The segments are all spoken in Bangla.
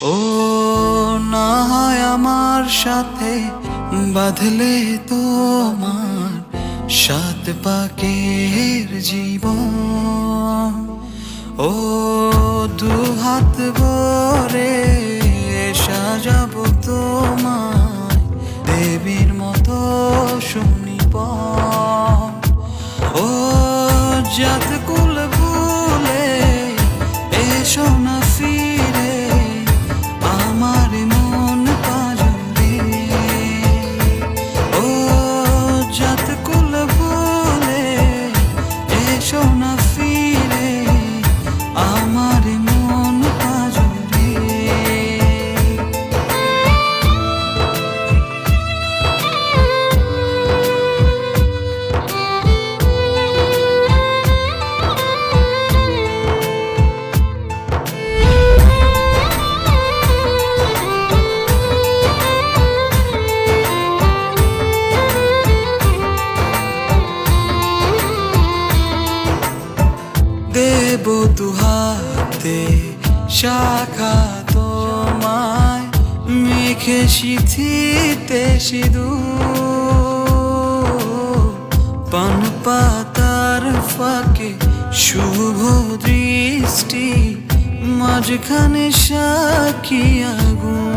ও না হয় আমার সাথে বাঁধলে তোমার সাত পাকের জীবন। ও দু হাত ভরে সাজাবো তোমায় দেবীর মতো শুনিব ও জাত দেব দুহাতে শাখা তোমায় মেখে সিথিতে সিধু পান পাতার ফাঁকে শুভ দৃষ্টি, মাঝখানে সাক্ষী আগুন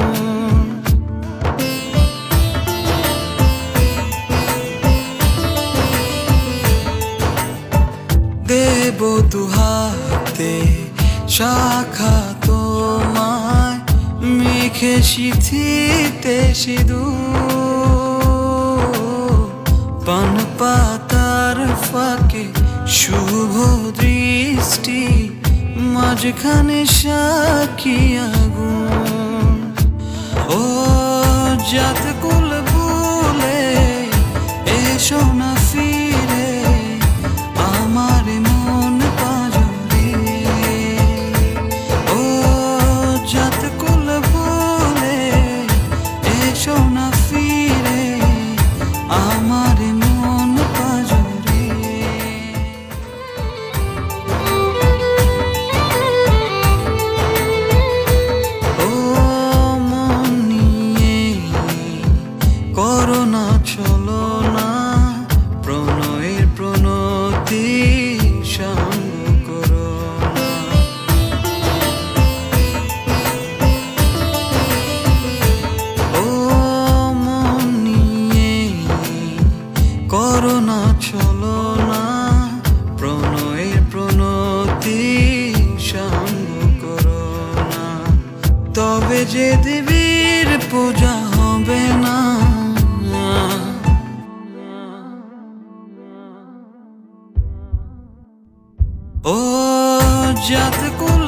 দেব দুহাতে শাখা তোমায় মেখে সিথিতে সিধু পান পাতার ফাঁকে শুভ দৃষ্টি, মাঝখানে সাক্ষী আগুন। ও জাত কুল তবে যে দেবীর পূজা হবে না। ও জাত কুল